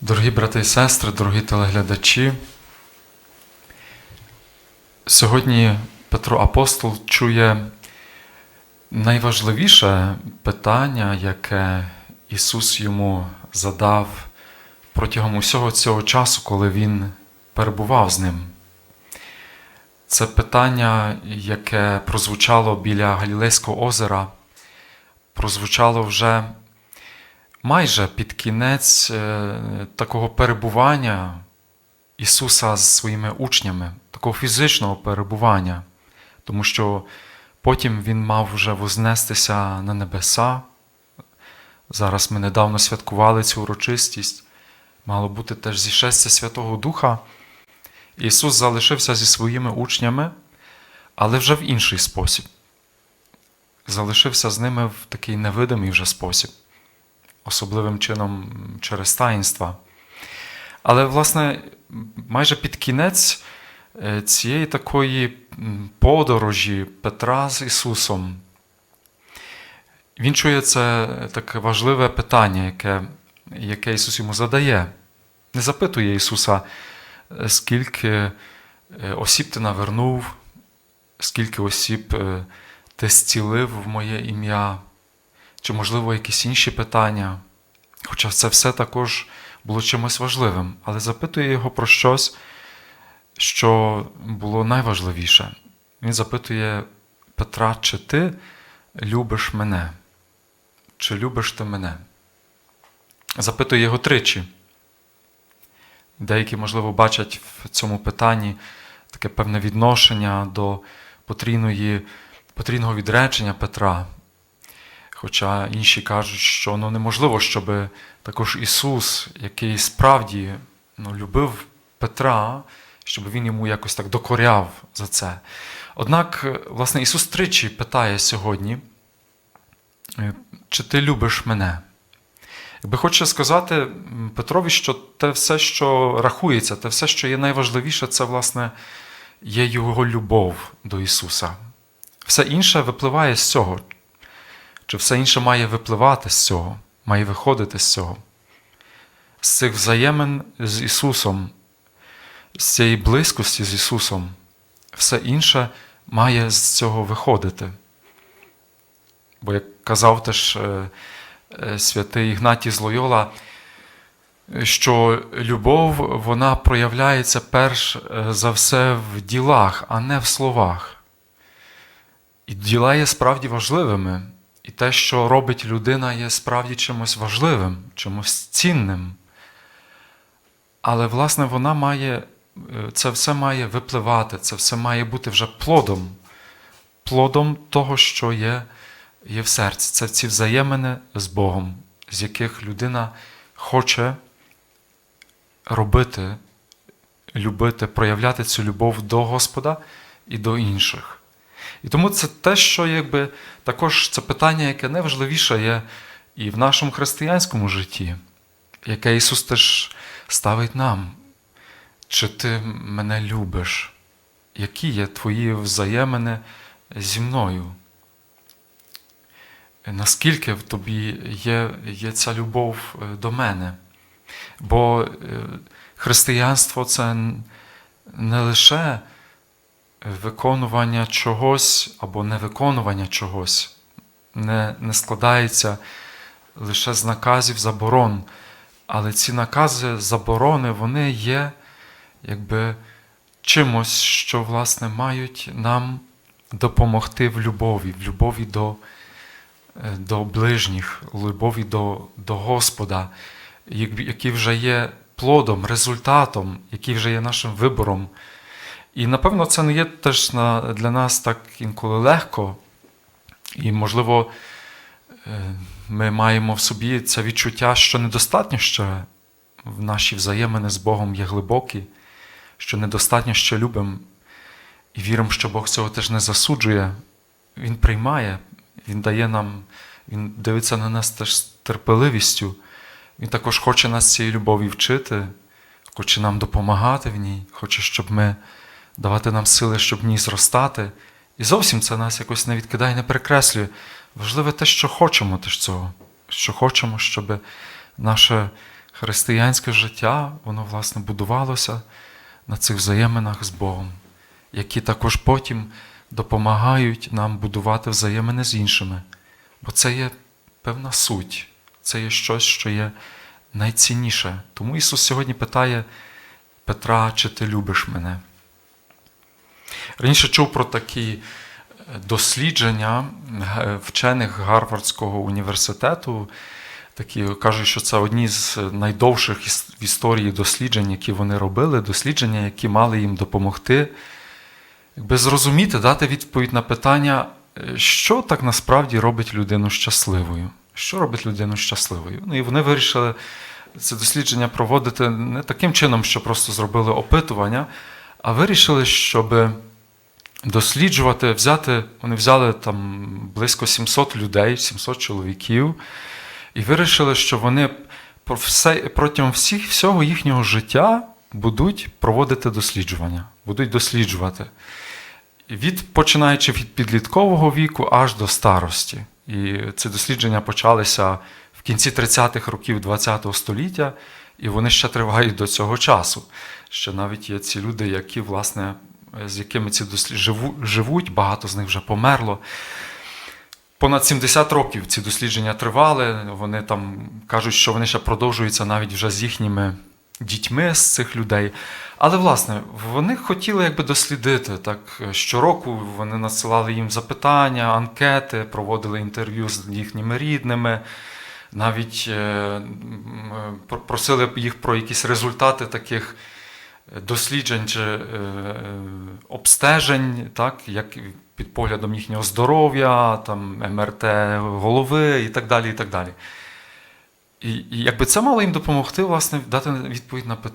Дорогі брати і сестри, дорогі телеглядачі, сьогодні Петро Апостол чує найважливіше питання, яке Ісус йому задав протягом усього цього часу, коли Він перебував з ним. Це питання, яке прозвучало біля Галілейського озера, прозвучало вже майже під кінець е, такого перебування Ісуса з своїми учнями, такого фізичного перебування, тому що потім Він мав вже вознестися на небеса. Зараз ми недавно святкували цю урочистість. Мало бути теж зішестя Святого Духа. Ісус залишився зі своїми учнями, але вже в інший спосіб. Залишився з ними в такий невидимий вже спосіб особливим чином через таїнства. Але, власне, майже під кінець е, цієї такої подорожі Петра з Ісусом, він чує це таке важливе питання, яке, яке Ісус йому задає. Не запитує Ісуса, «Е, скільки е, осіб ти навернув, скільки осіб ти зцілив в моє ім'я чи, можливо, якісь інші питання. Хоча це все також було чимось важливим, але запитує його про щось, що було найважливіше. Він запитує Петра, чи ти любиш мене? Чи любиш ти мене? Запитує його тричі. Деякі, можливо, бачать в цьому питанні таке певне відношення до потрійного відречення Петра. Хоча інші кажуть, що ну, неможливо, щоб також Ісус, який справді ну, любив Петра, щоб Він йому якось так докоряв за це. Однак, власне, Ісус тричі питає сьогодні, чи ти любиш мене? Якби хоче сказати Петрові, що те все, що рахується, те все, що є найважливіше, це, власне, є Його любов до Ісуса. Все інше випливає з цього. Чи все інше має випливати з цього, має виходити з цього, з цих взаємин з Ісусом, з цієї близькості з Ісусом, все інше має з цього виходити. Бо, як казав теж святий Ігнатій з Лойола, що любов вона проявляється перш за все в ділах, а не в словах. І діла є справді важливими. І те, що робить людина, є справді чимось важливим, чимось цінним. Але, власне, вона має, це все має випливати, це все має бути вже плодом, плодом того, що є, є в серці. Це ці взаємини з Богом, з яких людина хоче робити, любити, проявляти цю любов до Господа і до інших. І тому це те, що якби також це питання, яке найважливіше є і в нашому християнському житті, яке Ісус теж ставить нам. Чи ти мене любиш? Які є твої взаємини зі мною? Наскільки в тобі є, є ця любов до мене? Бо християнство це не лише виконування чогось або невиконування чогось не, не складається лише з наказів заборон. Але ці накази заборони, вони є якби чимось, що, власне, мають нам допомогти в любові, в любові до до ближніх, в любові до, до Господа, які вже є плодом, результатом, який вже є нашим вибором. І напевно це не є теж для нас так інколи легко. І, можливо, ми маємо в собі це відчуття, що недостатньо ще в наші взаємини з Богом є глибокі, що недостатньо ще любимо і віримо, що Бог цього теж не засуджує. Він приймає, Він дає нам, Він дивиться на нас теж з терпеливістю. Він також хоче нас цієї любові вчити, хоче нам допомагати в ній, хоче, щоб ми давати нам сили, щоб в ній зростати. І зовсім це нас якось не відкидає, не перекреслює. Важливе те, що хочемо теж цього, що хочемо, щоб наше християнське життя, воно, власне, будувалося на цих взаєминах з Богом, які також потім допомагають нам будувати взаємини з іншими. Бо це є певна суть, це є щось, що є найцінніше. Тому Ісус сьогодні питає Петра, чи ти любиш мене? Раніше чув про такі е, дослідження вчених Гарвардського університету. Такі кажуть, що це одні з найдовших в історії досліджень, які вони робили, дослідження, які мали їм допомогти якби зрозуміти, дати відповідь на питання, е, що так насправді робить людину щасливою. Що робить людину щасливою? Ну і вони вирішили це дослідження проводити не таким чином, що просто зробили опитування, а вирішили, щоб досліджувати, взяти, вони взяли там близько 700 людей, 700 чоловіків, і вирішили, що вони протягом всіх, всього їхнього життя будуть проводити досліджування, будуть досліджувати. Від, починаючи від підліткового віку аж до старості. І ці дослідження почалися в кінці 30-х років ХХ століття, і вони ще тривають до цього часу. Ще навіть є ці люди, які, власне, з якими ці дослід... живу... живуть, багато з них вже померло. Понад 70 років ці дослідження тривали. Вони там кажуть, що вони ще продовжуються навіть вже з їхніми дітьми з цих людей. Але, власне, вони хотіли якби дослідити. Так, щороку вони надсилали їм запитання, анкети, проводили інтерв'ю з їхніми рідними, навіть е, е, просили їх про якісь результати таких досліджень чи е, е, обстежень, так, як під поглядом їхнього здоров'я, там, МРТ голови і так далі. І, так далі. І, і якби це мало їм допомогти, власне, дати відповідь на питання.